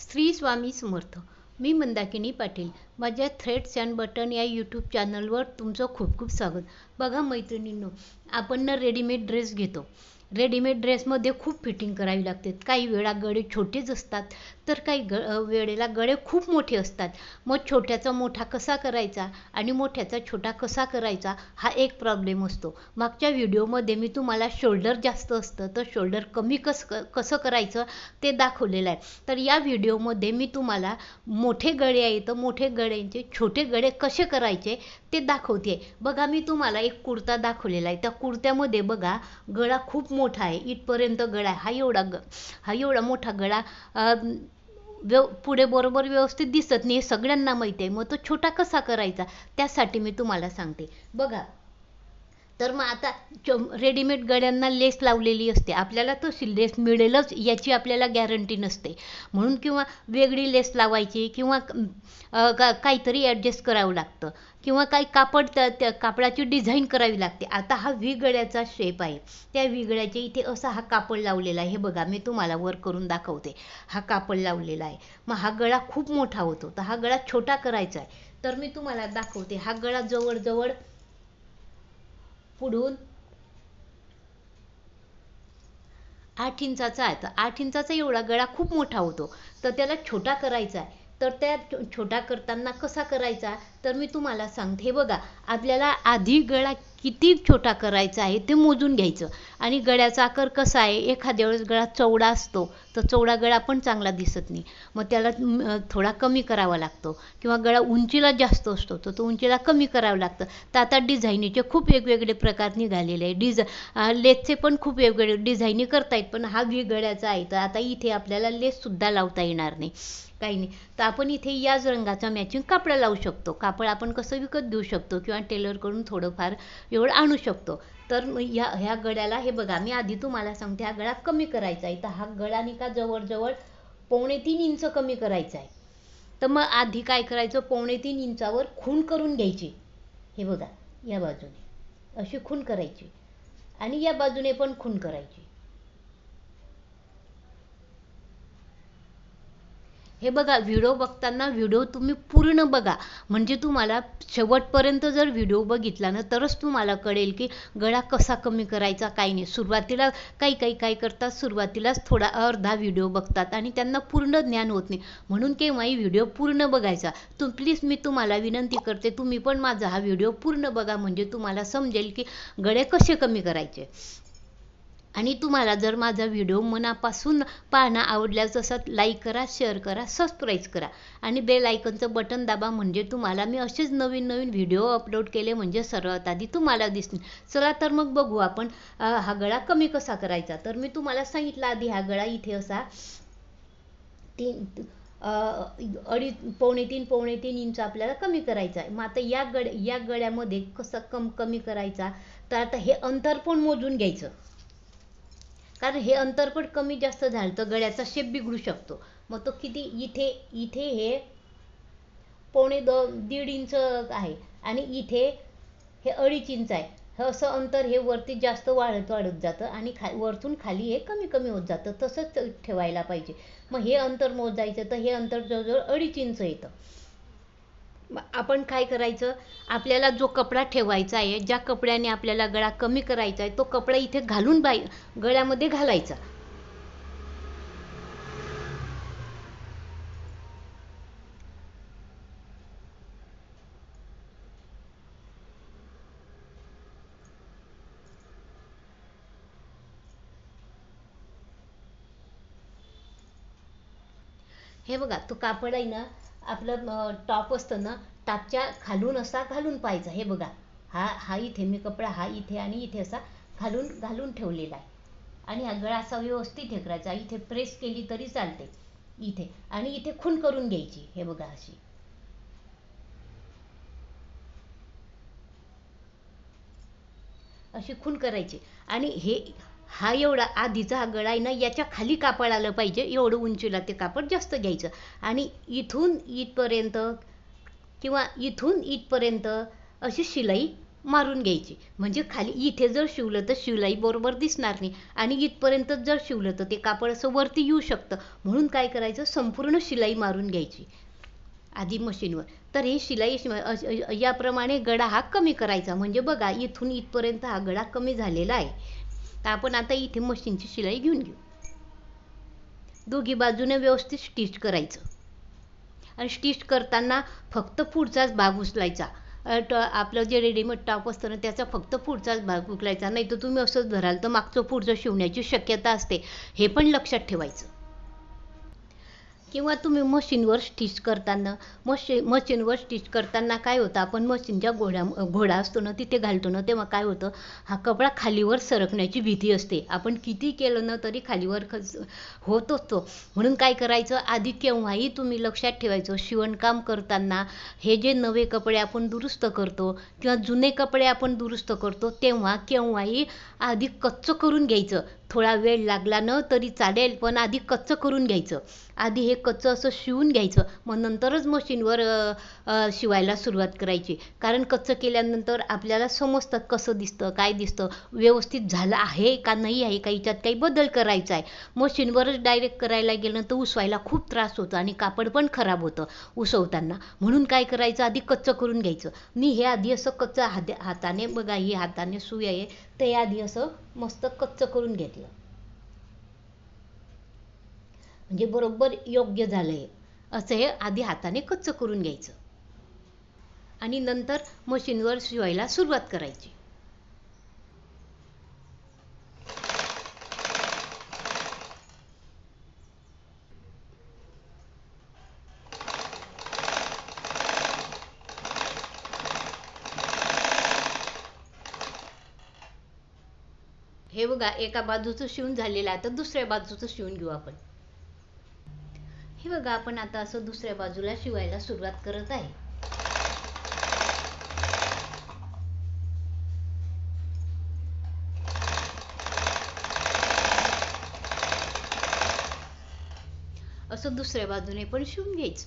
श्री स्वामी समर्थ. मी मंदाकिनी पाटील. माझ्या threads and button या YouTube चॅनलवर तुमचं खूप खूप स्वागत. बघा मैत्रिणींनो आपण ना रेडीमेड ड्रेस घेतो. रेडीमेड ड्रेसमध्ये खूप फिटिंग करावी लागते. काही वेळा गळे छोटेच असतात तर काही ग वेळेला गळे खूप मोठे असतात. मग छोट्याचा मोठा कसा करायचा आणि मोठ्याचा छोटा कसा करायचा हा एक प्रॉब्लेम असतो. मागच्या व्हिडिओमध्ये मी तुम्हाला शोल्डर जास्त असतं तर शोल्डर कमी कस कसं करायचं ते दाखवलेलं आहे. तर या व्हिडिओमध्ये मी तुम्हाला मोठे गळे आहे तर मोठे गळ्यांचे छोटे गळे कसे करायचे ते दाखवते. बघा मी तुम्हाला एक कुर्ता दाखवलेला आहे. त्या कुर्त्यामध्ये बघा गळा खूप मोठा आहे. इथपर्यंत गळा आहे. हा एवढा ग हा एवढा मोठा गळा व्यव पुढे बरोबर व्यवस्थित दिसत नाही हे सगळ्यांना माहिती आहे. मग तो छोटा कसा करायचा? त्यासाठी मी तुम्हाला सांगते. बघा तर मग आता रेडीमेड गड्यांना लेस लावलेली असते. आपल्याला तशी लेस मिळेलच याची आपल्याला गॅरंटी नसते. म्हणून किंवा वेगळी लेस लावायची किंवा काहीतरी ॲडजस्ट करावं लागतं. किंवा काही कापड त्या कापडाची डिझाईन करावी लागते. आता हा व्ही गळ्याचा शेप आहे. त्या विगळ्याच्या गळ्याच्या इथे असा हा कापड लावलेला आहे. हे बघा मी तुम्हाला वर करून दाखवते. हा कापड लावलेला आहे. मग हा गळा खूप मोठा होतो. तर हा गळा छोटा करायचा आहे. तर मी तुम्हाला दाखवते. हा गळा जवळजवळ पुढून आठ इंचाचा आहे. तर आठ इंचाचा एवढा गळा खूप मोठा होतो. तर त्याला छोटा करायचा आहे. तर त्या छोटा करताना कसा करायचा तर मी तुम्हाला सांगते. हे बघा आपल्याला आधी गळा किती छोटा करायचा आहे ते मोजून घ्यायचं. आणि गळ्याचा आकार कसा आहे? एखाद्या वेळेस गळा चौडा असतो. तर चौडा गळा पण चांगला दिसत नाही. मग त्याला थोडा कमी करावा लागतो. किंवा गळा उंचीला जास्त असतो तर तो उंचीला कमी करावं लागतं. तर आता डिझाईनीचे खूप वेगवेगळे प्रकार निघालेले आहे डिझ लेसचे पण खूप वेगवेगळे डिझाईनी करतायत पण हा वी गळ्याचा आहे. तर आता इथे आपल्याला लेससुद्धा लावता येणार नाही. काही नाही. तर आपण इथे याच रंगाचा मॅचिंग कापडा लावू शकतो. कापड आपण कसं विकत देऊ शकतो किंवा टेलरकडून थोडंफार एवढं आणू शकतो. तर ह्या ह्या गळ्याला हे बघा मी आधी तुम्हाला सांगते हा गळा कमी करायचा आहे. तर हा गळा का जवळजवळ पावणे तीन इंच कमी करायचा आहे. तर मग आधी काय करायचं? पावणे तीन इंचावर खून करून घ्यायची. हे बघा या बाजूने. अशी खून करायची. आणि या बाजूने पण खून करायची. हे बघा व्हिडिओ बघताना व्हिडिओ तुम्ही पूर्ण बघा. म्हणजे तुम्हाला शेवटपर्यंत जर व्हिडिओ बघितला ना तरच तुम्हाला कळेल की गळा कसा कमी करायचा काही नाही. सुरुवातीला काही काही काय करतात सुरुवातीलाच थोडा अर्धा व्हिडिओ बघतात आणि त्यांना पूर्ण ज्ञान होत नाही. म्हणून केव्हाही व्हिडिओ पूर्ण बघायचा. तुम प्लीज मी तुम्हाला विनंती करते तुम्ही पण माझा हा व्हिडिओ पूर्ण बघा म्हणजे तुम्हाला समजेल की गळे कसे कमी करायचे. आणि तुम्हाला जर माझा व्हिडिओ मनापासून पाहणं आवडल्यास तसं लाईक करा शेअर करा सबस्क्राईब करा. आणि बेल आयकनचं बटन दाबा म्हणजे तुम्हाला मी असेच नवीन नवीन व्हिडिओ अपलोड केले म्हणजे सर्वात आधी तुम्हाला दिसतील. चला तर मग बघू आपण हा गळा कमी कसा करायचा. तर मी तुम्हाला सांगितलं आधी हा गळा इथे असा तीन अडीच पावणे तीन पावणे तीन इंच आपल्याला कमी करायचा आहे. मग आता या गड या गळ्यामध्ये कसं कम कमी करायचा तर आता हे अंतर पण मोजून घ्यायचं. कारण हे अंतर पण कमी जास्त झालं तर गळ्याचा शेप बिघडू शकतो. मग तो किती इथे इथे हे पावणे दो दीड इंच आहे आणि इथे हे अडीच इंच आहे. हे असं अंतर हे वरती जास्त वाढत वाढत जातं आणि खा वरतून खाली हे कमी कमी होत जातं. तसंच ठेवायला पाहिजे. मग हे अंतर मोजायचं तर हे अंतर जवळजवळ अडीच इंच येतं. आपण काय करायचं? आपल्याला जो कपडा ठेवायचा आहे ज्या कपड्याने आपल्याला गळा कमी करायचा आहे तो कपडा इथे घालून बाय गळ्यामध्ये घालायचा. हे बघा तो कापड आहे ना आपलं टॉप असतं ना टापच्या खालून असा घालून पाहायचा. हे बघा हा हा इथे मी कपडा हा इथे आणि इथे असा घालून घालून ठेवलेला आहे. आणि हा गळा असा व्यवस्थित हे करायचा. इथे प्रेस केली तरी चालते. इथे. आणि इथे खून करून घ्यायची. हे बघा अशी. अशी खून करायची. आणि हे हा एवढा आधीचा हा गळा आहे ना याच्या खाली कापड आलं पाहिजे. एवढं उंचीला ते कापड जास्त घ्यायचं. आणि इथून इथपर्यंत किंवा इथून इथपर्यंत अशी शिलाई मारून घ्यायची. म्हणजे खाली इथे जर शिवलं तर शिलाई बरोबर दिसणार नाही. आणि इथपर्यंत जर शिवलं तर ते कापड असं वरती येऊ शकतं. म्हणून काय करायचं? संपूर्ण शिलाई मारून घ्यायची. आधी मशीनवर. तर ही शिलाई याप्रमाणे गळा हा कमी करायचा. म्हणजे बघा इथून इथपर्यंत हा गळा कमी झालेला आहे. तर आपण आता इथे मशीनची शिलाई घेऊन घेऊ. दोघी बाजूने व्यवस्थित स्टिच करायचं. आणि स्टिच करताना फक्त पुढचाच भाग उचलायचा. ट- आपलं जे रेडीमेड टॉप असतं ना त्याचा फक्त पुढचाच भाग उकलायचा नाही तर तुम्ही असंच धराल तर मागचं पुढचं शिवण्याची शक्यता असते. हे पण लक्षात ठेवायचं. किंवा तुम्ही मशीनवर स्टिच करताना मशी मशीनवर स्टिच करताना काय होतं? आपण मशीनच्या घोड्या घोडा असतो ना तिथे घालतो ना तेव्हा काय होतं? हा कपडा खालीवर सरकण्याची भीती असते. आपण किती केलं ना तरी खालीवर खच होत असतो. म्हणून काय करायचं? आधी केव्हाही तुम्ही लक्षात ठेवायचं शिवणकाम करताना हे जे नवे कपडे आपण दुरुस्त करतो किंवा जुने कपडे आपण दुरुस्त करतो तेव्हा केव्हाही आधी कच्चं करून घ्यायचं. थोडा वेळ लागला न तरी चालेल पण आधी कच्चं करून घ्यायचं. आधी हे कच्चं असं शिवून घ्यायचं. मग नंतरच मशीनवर शिवायला सुरुवात करायची. कारण कच्चं केल्यानंतर आपल्याला समजतं कसं दिसतं काय दिसतं. व्यवस्थित झालं आहे का नाही आहे का याच्यात काही बदल करायचा आहे. मशीनवरच डायरेक्ट करायला गेलं तर उसवायला खूप त्रास होतो आणि कापड पण खराब होतं उसवताना. म्हणून काय करायचं? आधी कच्चं करून घ्यायचं. मी हे आधी असं कच्चं हात हाताने बघा ही हाताने सुई आहे ते आधी असं मस्त कच्चं करून घेतलं. म्हणजे बरोबर योग्य झालंय. असं हे आधी हाताने कच्चं करून घ्यायचं. आणि नंतर मशीनवर शिवायला सुरुवात करायची. हे बघा एका बाजूचं शिवून झालेलं आहे. तर दुसऱ्या बाजूचं शिवून घेऊ आपण. हे बघा आपण आता असं दुसऱ्या बाजूला शिवायला सुरुवात करत आहे. असं दुसऱ्या बाजूने पण शिवून घ्यायचं.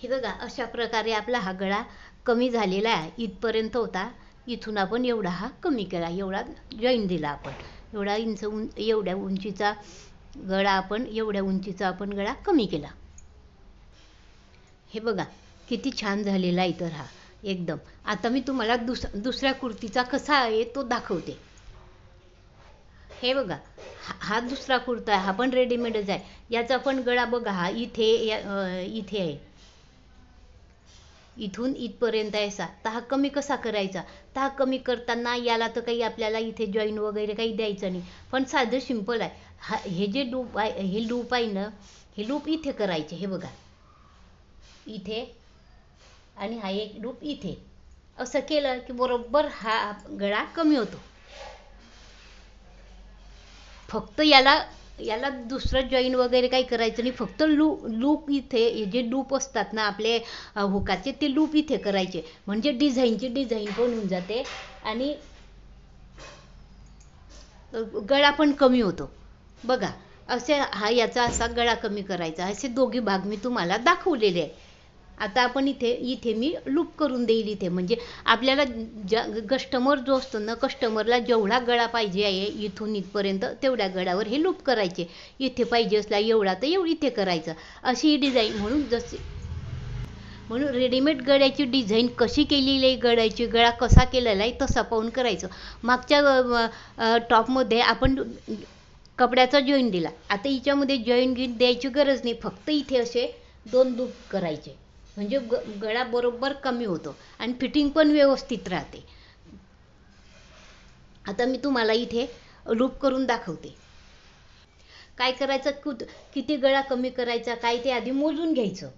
हे बघा अशा प्रकारे आपला हा गळा कमी झालेला आहे. इथपर्यंत होता. इथून आपण एवढा हा कमी केला एवढा जॉईन दिला आपण. एवढा इंच उं एवढ्या उंचीचा गळा आपण एवढ्या उंचीचा आपण गळा कमी केला. हे बघा किती छान झालेला आहे तर हा एकदम. आता मी तुम्हाला दुस दुसऱ्या कुर्तीचा कसा आहे तो दाखवते. हे बघा हा दुसरा कुर्ता आहे हा पण रेडीमेडच आहे. याचा पण गळा बघा हा इथे इथे आहे. इथून इथपर्यंत यायचा. तहा कमी कसा करायचा? तहा कमी करताना याला तर काही आपल्याला इथे जॉईन वगैरे काही द्यायचं नाही. पण साधं सिंपल आहे. हा हे जे लूप आहे हे लूप आहे ना हे लूप इथे करायचे हे बघा. इथे आणि हा एक लूप इथे. असं केलं की बरोबर हा गळा कमी होतो. फक्त याला याला दुसरं जॉईन वगैरे काही करायचं नाही. फक्त लू लूप इथे जे लूप असतात ना आपले हुकाचे ते लूप इथे करायचे. म्हणजे डिझाईनची डिझाईन पण होऊन जाते आणि गळा पण कमी होतो. बघा असे हा याचा असा गळा कमी करायचा. असे दोघे भाग मी तुम्हाला दाखवलेले आहे. आता आपण इथे इथे मी लूप करून देईल इथे. म्हणजे आपल्याला ज्या कस्टमर जो असतो ना कस्टमरला जेवढा गळा पाहिजे आहे इथून इथपर्यंत तेवढ्या गळावर हे लूप करायचे. इथे पाहिजे असला एवढा तर एवढी इथे करायचं. अशी ही डिझाईन म्हणून जसे म्हणून रेडीमेड गळ्याची डिझाईन कशी केलेली आहे गळ्याची गळा कसा केलेला आहे तसा पाहून करायचं. मागच्या टॉपमध्ये आपण कपड्याचा जॉईन दिला. आता हिच्यामध्ये जॉईन घेऊन द्यायची गरज नाही. फक्त इथे असे दोन लूप करायचे. म्हणजे ग गळा बरोबर कमी होतो आणि फिटिंग पण व्यवस्थित राहते. आता मी तुम्हाला इथे लूप करून दाखवते. काय करायचं? कुठ किती गळा कमी करायचा? काय ते आधी मोजून घ्यायचं.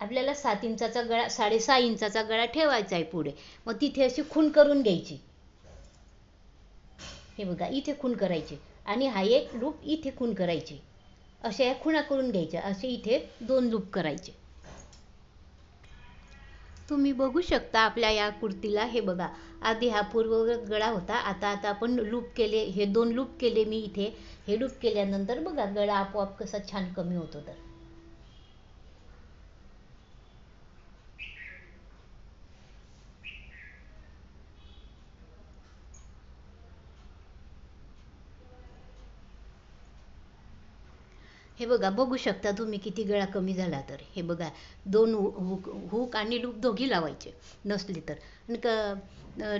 आपल्याला सात इंचाचा गळा साडेसहा इंचाचा गळा ठेवायचा आहे पुढे. मग तिथे अशी खून करून घ्यायची. हे बघा इथे खून करायची. आणि हा एक लूप इथे खून करायची. अशा या खुणा करून घ्यायच्या. असे इथे दोन लूप करायचे. तुम्ही बघू शकता आपल्या या कुर्तीला. हे बघा आधी हा पूर्व गळा होता. आता आता आपण लूप केले हे दोन लूप केले मी इथे. हे लूप केल्यानंतर बघा गळा आपोआप कसा छान कमी होतो तर. हे बघा बघू शकता तुम्ही किती गळा कमी झाला तर. हे बघा दोन हुक हुक आणि लूप दोघी लावायचे नसले तर. आणि क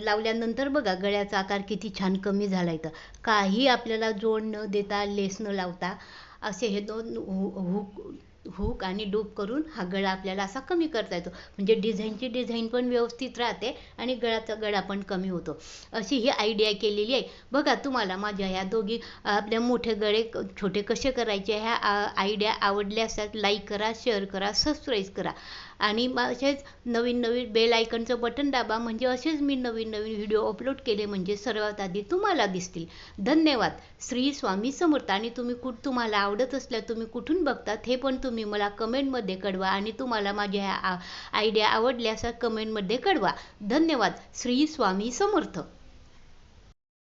लावल्यानंतर बघा गळ्याचा आकार किती छान कमी झाला इथं काही आपल्याला जोड न देता लेस न लावता असे हे दोन हु- हुक हुक आणि डूब करून हा गळा आपल्याला असा कमी करता येतो. म्हणजे डिझाईनची डिझाईन पण व्यवस्थित राहते आणि गळाचा गळा पण कमी होतो. अशी ही आयडिया केलेली आहे. बघा तुम्हाला माझ्या ह्या दोघी आपल्या मोठे गळे छोटे कसे करायचे ह्या आयडिया आवडल्या असतात लाईक करा शेअर करा सबस्क्राईब करा. आणि असेच नवीन नवीन बेल आयकनचं बटन दाबा. म्हणजे असेच मी नवीन नवीन व्हिडिओ अपलोड केले. म्हणजे सर्वात आधी तुम्हाला दिसतील. धन्यवाद. श्री स्वामी समर्थ. आणि तुम्ही कुठ तुम्हाला आवडत असल्या तुम्ही कुठून बघतात हे पण तुम्ही मला कमेंटमध्ये कळवा. आणि तुम्हाला माझ्या ह्या आयडिया आवडल्या असा कमेंटमध्ये कळवा. धन्यवाद. श्री स्वामी समर्थ.